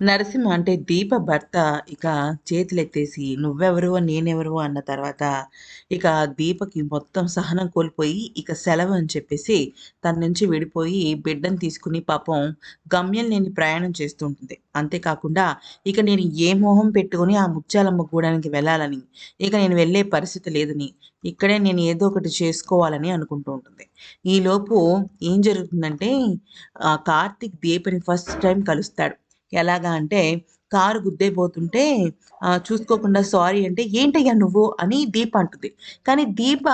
నరసింహ అంటే దీప భర్త. ఇక చేతులెత్తేసి నువ్వెవరు నేనెవరు అన్న తర్వాత ఇక దీపకి మొత్తం సహనం కోల్పోయి ఇక సెలవు అని చెప్పేసి తన నుంచి విడిపోయి బిడ్డను తీసుకుని పాపం గమ్యం లేని ప్రయాణం చేస్తూ ఉంటుంది అంతేకాకుండా ఇక నేను ఏ మోహం పెట్టుకుని ఆ ముత్యాలమ్మ గూడానికి వెళ్ళాలని ఇక నేను వెళ్ళే పరిస్థితి లేదని ఇక్కడే నేను ఏదో ఒకటి చేసుకోవాలని అనుకుంటూ ఉంటుంది. ఈలోపు ఏం జరుగుతుందంటే కార్తిక్ దీపని ఫస్ట్ టైం కలుస్తాడు. ఎలాగా అంటే కారు గుద్దేపోతుంటే చూసుకోకుండా సారీ అంటే ఏంటయ్యా నువ్వు? అని దీప అంటుంది. కానీ దీప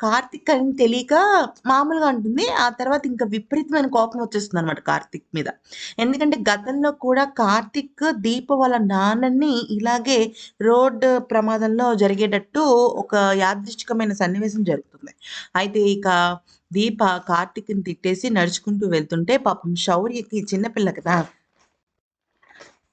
కార్తిక్ అని తెలియక మామూలుగా అంటుంది. ఆ తర్వాత ఇంకా విపరీతమైన కోపం వచ్చేస్తుంది అనమాట కార్తిక్ మీద. ఎందుకంటే గతంలో కూడా కార్తిక్ దీప వాళ్ళ నాన్నని ఇలాగే రోడ్ ప్రమాదంలో జరిగేటట్టు ఒక యాదృష్టికమైన సన్నివేశం జరుగుతుంది. అయితే ఇక దీప కార్తిక్ని తిట్టేసి నడుచుకుంటూ వెళ్తుంటే పాపం శౌర్యకి చిన్నపిల్ల కదా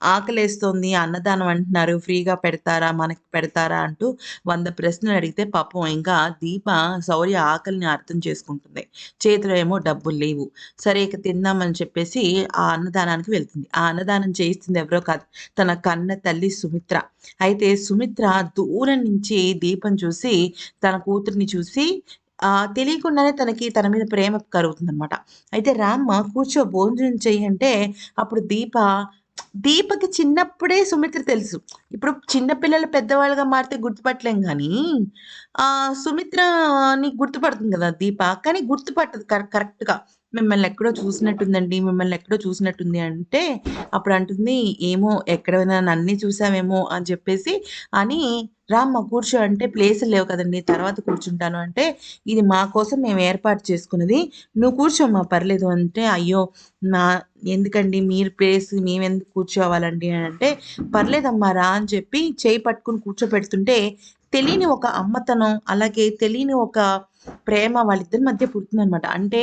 ఆకలేస్తోంది అన్నదానం అంటున్నారు ఫ్రీగా పెడతారా మనకి పెడతారా అంటూ వంద ప్రశ్నలు అడిగితే పాపం ఇంకా దీప శౌర్య ఆకలిని అర్థం చేసుకుంటుంది. చేతిలో ఏమో డబ్బులు లేవు. సరే ఇక తిందామని చెప్పేసి ఆ అన్నదానానికి వెళ్తుంది. ఆ అన్నదానం చేయిస్తుంది ఎవరో కాదు తన కన్న తల్లి సుమిత్ర. అయితే సుమిత్ర దూరం నుంచి దీపం చూసి తన కూతురిని చూసి తెలియకుండానే తనకి తన మీద ప్రేమ కలుగుతుంది అనమాట అయితే రామ్మ కూర్చో భోజనం చెయ్యి అంటే అప్పుడు దీప దీపకి చిన్నప్పుడే సుమిత్ర తెలుసు. ఇప్పుడు చిన్నపిల్లలు పెద్దవాళ్ళుగా మారితే గుర్తుపట్టలేం కానీ ఆహ్, సుమిత్రని గుర్తుపడుతుంది కదా దీప. కానీ గుర్తుపట్టదు కర కరెక్ట్‌గా. మిమ్మల్ని ఎక్కడో చూసినట్టుందండి, మిమ్మల్ని ఎక్కడో చూసినట్టుంది అంటే, అప్పుడు అంటుంది, "ఏమో ఎక్కడైనా నన్నే చూసావేమో" అని చెప్పేసి అని, రామ్మ కూర్చో" అంటే, "ప్లేసులు లేవు కదండి తర్వాత కూర్చుంటాను" అంటే, "ఇది మా కోసం మేము ఏర్పాటు చేసుకున్నది. నువ్వు కూర్చోమ్మా పర్లేదు" అంటే, "అయ్యో! నా ఎందుకండి మీరు ప్లేస్ మేమెందుకు కూర్చోవాలండి" అని అంటే, "పర్లేదమ్మా రా" అని చెప్పి చేయి పట్టుకొని కూర్చోపెడుతుంటే, తెలియని ఒక అమ్మతనం, అలాగే తెలియని ఒక ప్రేమ వాళ్ళిద్దరి మధ్య పుడుతుందనమాట. అంటే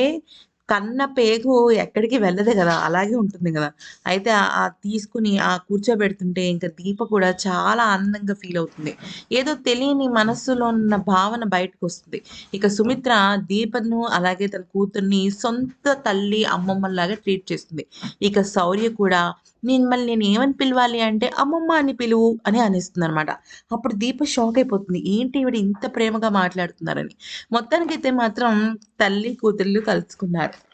కన్న పేగు ఎక్కడికి వెళ్ళదు కదా అలాగే ఉంటుంది కదా అయితే ఆ తీసుకుని ఆ కూర్చోబెడుతుంటే ఇంకా దీప కూడా చాలా ఆనందంగా ఫీల్ అవుతుంది. ఏదో తెలియని మనస్సులో ఉన్న భావన బయటకు వస్తుంది ఇక సుమిత్ర దీపను అలాగే తన కూతుర్ని సొంత తల్లి, అమ్మమ్మలాగా ట్రీట్ చేస్తుంది. ఇక శౌర్య కూడా మిమ్మల్ని నేను ఏమని పిలవాలి అంటే, అమ్మమ్మ అని పిలువు అని అనేస్తుందనమాట. అప్పుడు దీప షాక్ అయిపోతుంది. ఏంటి ఈవిడ ఇంత ప్రేమగా మాట్లాడుతున్నారని. మొత్తానికైతే మాత్రం తల్లి, కూతుర్లు కలుసుకున్నారు.